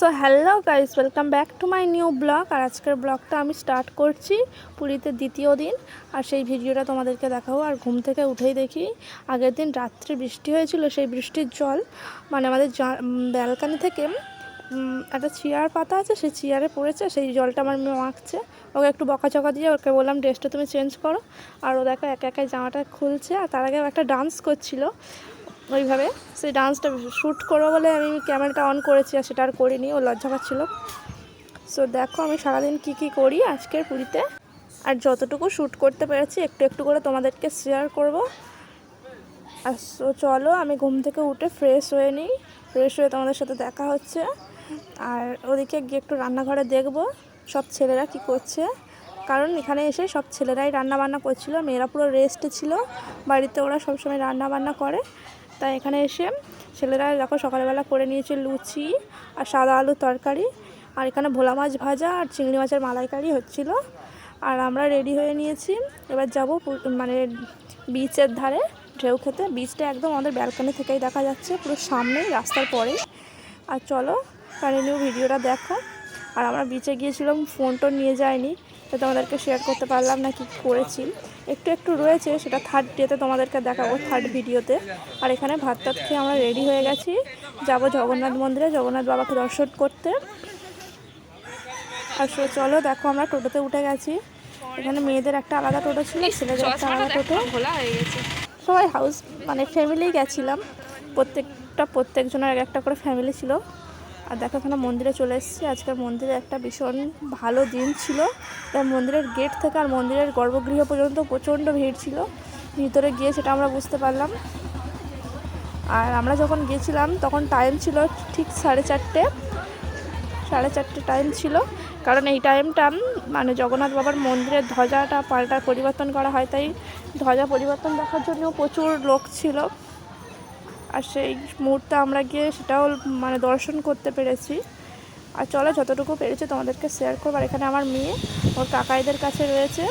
So hello guys, welcome back to my new blog. আর আজকের ব্লগটা আমি স্টার্ট করছি পুরীতে দ্বিতীয় দিন। আর সেই ভিডিওটা তোমাদেরকে দেখাবো। আর ঘুম থেকে উঠেই দেখি আগের দিন রাত্রে বৃষ্টি হয়েছিল, সেই বৃষ্টির জল মানে আমাদের ব্যালকানি থেকে একটা চেয়ার পাতা আছে, সেই চেয়ারে পড়েছে, সেই জলটা আমার মেয়ে মাখছে। ওকে একটু বকাচকা দিয়ে ওকে বললাম ড্রেসটা তুমি চেঞ্জ করো। আর ও দেখো একা একাই জামাটা খুলছে। আর তার আগে একটা ডান্স করছিল। ওইভাবে। সেই ডান্সটা শ্যুট করব বলে আমি ক্যামেরাটা অন করেছি আর সেটা আর করিনি ও লজ্জা পাচ্ছিলো। সো দেখো আমি সারাদিন কি কি করি আজকের পুরীতে। আর যতটুকু শ্যুট করতে পেরেছি, একটু একটু করে তোমাদেরকে শেয়ার করব। আর সো চলো আমি ঘুম থেকে উঠে ফ্রেশ হয়ে নিই। ফ্রেশ হয়ে তোমাদের সাথে দেখা হচ্ছে। আর ওদিকে গিয়ে একটু রান্নাঘরে দেখব, সব ছেলেরা কি করছে। কারণ এখানে এসে সব ছেলেরাই রান্না বান্না করছিল, মেয়েরা পুরো রেস্টে ছিল। বাড়িতে ওরা সবসময় রান্না বান্না করে। তাই এখানে এসে ছেলেরা দেখো সকালবেলা করে নিয়েছে লুচি আর সাদা আলুর তরকারি আর এখানে ভোলা মাছ ভাজা আর চিংড়ি মাছের মালাইকারি হচ্ছিল। আর আমরা রেডি হয়ে নিয়েছি। এবার যাব মানে বিচের ধারে ঢেউ খেতে। বিচটা একদম আমাদের ব্যালকনি থেকেই দেখা যাচ্ছে, পুরো সামনেই, রাস্তার পরেই। আর চলো কন্টিনিউ ভিডিওটা দেখো। আর আমরা বিচে গিয়েছিলাম ফোন টোন নিয়ে যাইনি তো তোমাদেরকে শেয়ার করতে পারলাম না কি করেছি। একটু একটু রয়েছে সেটা থার্ড ডেতে তোমাদেরকে দেখাবো থার্ড ভিডিওতে আর এখানে ভাত টাত খেয়ে আমরা রেডি হয়ে গেছি। যাব জগন্নাথ মন্দিরে জগন্নাথ বাবাকে দর্শন করতে। আর সো চলো দেখো আমরা টোটোতে উঠে গেছি। এখানে মেয়েদের একটা আলাদা টোটো ছিল ছেলেদের একটা আলাদা টোটো। সবাই হাউস মানে ফ্যামিলি গেছিলাম। প্রত্যেকটা প্রত্যেকজনের এক একটা করে ফ্যামিলি ছিল। আর দেখো এখানে মন্দিরে চলে এসেছি। আজকের মন্দিরে একটা ভীষণ ভালো দিন ছিল। তাই মন্দিরের গেট থেকে আর মন্দিরের গর্ভগৃহ পর্যন্ত প্রচণ্ড ভিড় ছিল। ভিতরে গিয়ে সেটা আমরা বুঝতে পারলাম। আর আমরা যখন গিয়েছিলাম, তখন টাইম ছিল ঠিক সাড়ে চারটে। সাড়ে চারটে টাইম ছিল। কারণ এই টাইমটা মানে জগন্নাথ বাবার মন্দিরের ধ্বজাটা পাল্টা পরিবর্তন করা হয়। তাই ধ্বজা পরিবর্তন দেখার জন্য প্রচুর লোক ছিল। আর সেই মুহূর্তে আমরা গিয়ে সেটাও মানে দর্শন করতে পেরেছি। আর চলো, যতটুকু পেরেছি তোমাদেরকে শেয়ার করব। আর এখানে আমার মেয়ে, ওর কাকাইদের কাছে রয়েছে।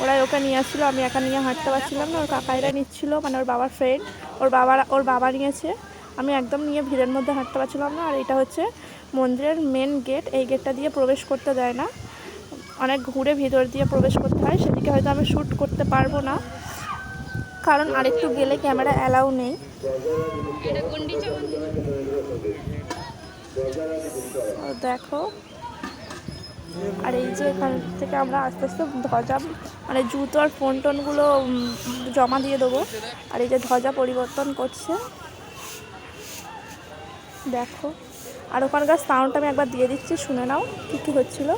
ওরাই ওকে নিয়ে আসছিল, আমি একা নিয়ে হাঁটতে পারছিলাম না। ওর কাকাইরা নিচ্ছিল মানে ওর বাবার ফ্রেন্ড ওর বাবার, ওর বাবা নিয়েছে। আমি একদম নিয়ে ভিড়ের মধ্যে হাঁটতে পারছিলাম না। আর এটা হচ্ছে মন্দিরের মেন গেট এই গেটটা দিয়ে প্রবেশ করতে দেয় না। অনেক ঘুরে ভিতর দিয়ে প্রবেশ করতে হয়। সেদিকে হয়তো আমি শ্যুট করতে পারব না। কারণ আরেকটু গেলে ক্যামেরা অ্যালাউ নেই। দেখো। আর এই যে এখান থেকে আমরা আস্তে আস্তে ধ্বজা মানে জুতো আর ফোন টোনগুলো জমা দিয়ে দেবো। আর এই যে ধ্বজা পরিবর্তন করছে। দেখো। আর ওখানকার সাউন্ডটা আমি একবার দিয়ে দিচ্ছি শুনে নাও কী কী হচ্ছিল।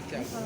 আচ্ছা।, আচ্ছা।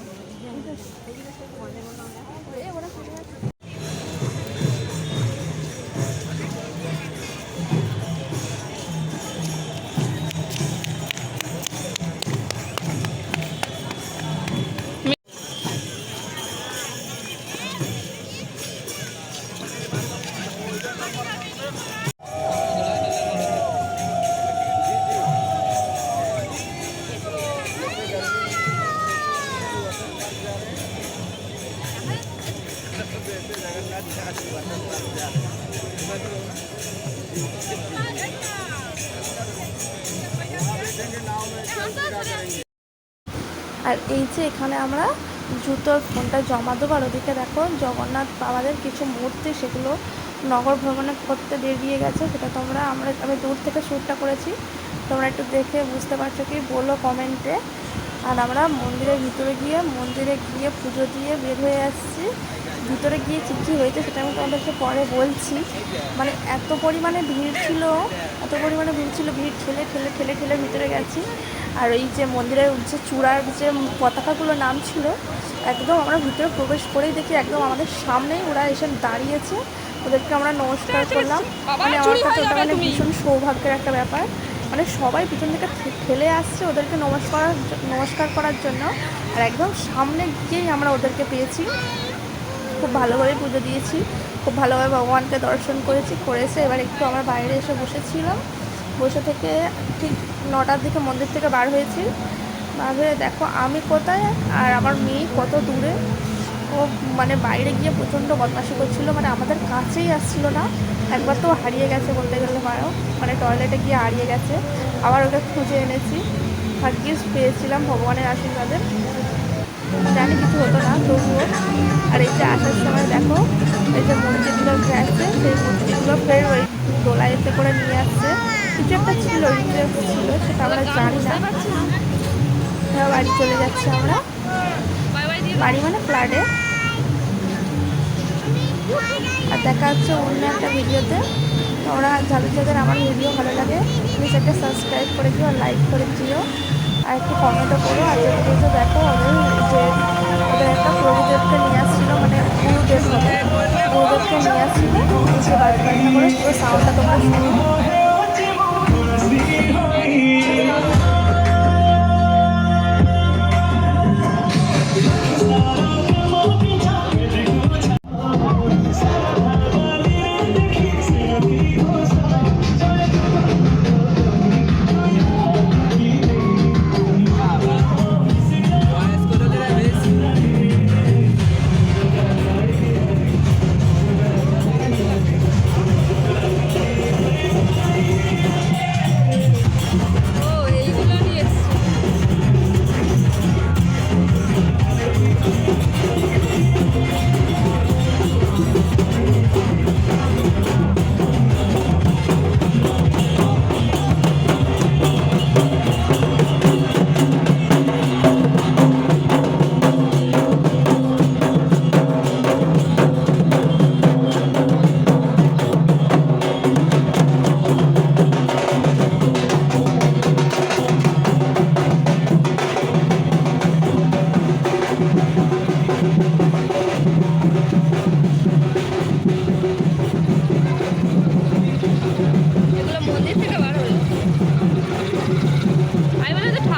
আর এই যে এখানে আমরা জুতোর ফোনটা জমা দেবো, আর ওদিকে দেখো জগন্নাথ বাবাদের কিছু মূর্তি সেগুলো নগর ভ্রমণে করতে বেরিয়ে গেছে, সেটা তোমরা, আমরা, আমি দূর থেকে শ্যুটটা করেছি। তোমরা একটু দেখে বুঝতে পারছ কি? বলো কমেন্টে আর আমরা মন্দিরের ভিতরে গিয়ে, মন্দিরে গিয়ে পুজো দিয়ে বের হয়ে আসছি। ভিতরে গিয়ে কী কী হয়েছে সেটা আমি তোমাদেরকে পরে বলছি। মানে এত পরিমাণে ভিড় ছিল এত পরিমাণে ভিড় ছিল ভিড় ঠেলে ঠেলে ঠেলে ঠেলে ভিতরে গেছি। আর ওই যে মন্দিরের যে চূড়ার যে পতাকাগুলো নাম ছিল একদম আমরা ভিতরে প্রবেশ করেই দেখি একদম আমাদের সামনেই ওরা এসে দাঁড়িয়েছে। ওদেরকে আমরা নমস্কার করলাম। মানে আমার কাছে ওটা মানে ভীষণ সৌভাগ্যের একটা ব্যাপার। মানে সবাই পিছন থেকে ঠেলে আসছে ওদেরকে নমস্কার নমস্কার করার জন্য। আর একদম সামনে গিয়েই আমরা ওদেরকে পেয়েছি। খুব ভালোভাবে পুজো দিয়েছি। খুব ভালোভাবে ভগবানকে দর্শন করেছি, করেছে। এবার একটু আমরা বাইরে এসে বসেছিলাম। বসে থেকে ঠিক নটার দিকে মন্দির থেকে বার হয়েছি। বার হয়ে দেখো আমি কোথায় আর আমার মেয়ে কত দূরে। ও মানে বাইরে গিয়ে প্রচণ্ড বদমাশি করছিল মানে আমাদের কাছেই আসছিল না। একবার তো হারিয়ে গেছে বলতে গেলে পারো মানে টয়লেটে গিয়ে হারিয়ে গেছে। আবার ওকে খুঁজে এনেছি। ভাগ্যিস পেয়েছিলাম ভগবানের আশীর্বাদে। জানি কিছু হতো না, তবুও। আর এই যে আসার সময় দেখো, এই যে মূর্তিগুলো গেছে সেই মূর্তিগুলো ফের ওই দোলাইতে করে নিয়ে আসছে। কিছু একটা ছিল ছিল, সেটা আমরা জানি না। বাড়ি চলে যাচ্ছি আমরা। বাড়ি মানে ফ্ল্যাটে। আর দেখা হচ্ছে অন্য একটা ভিডিওতে। তোমরা যাদের যাদের আমার ভিডিও ভালো লাগে প্লিজ একটা সাবস্ক্রাইব করে দিও লাইক করে দিও। আর একটু কমেন্টও করো, আর যে ভিডিওতে দেখো ওদের যে ওদের একটা প্রভুদেবকে নিয়ে আসছিল মানে গুরুদেব গুরুদেবকে নিয়ে আসছিল, সে বাড়ি বাড়ি করে পুরো সাউন্ডটা তোমরা শুনো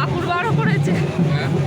ঠাকুর বারো করেছে। হ্যাঁ।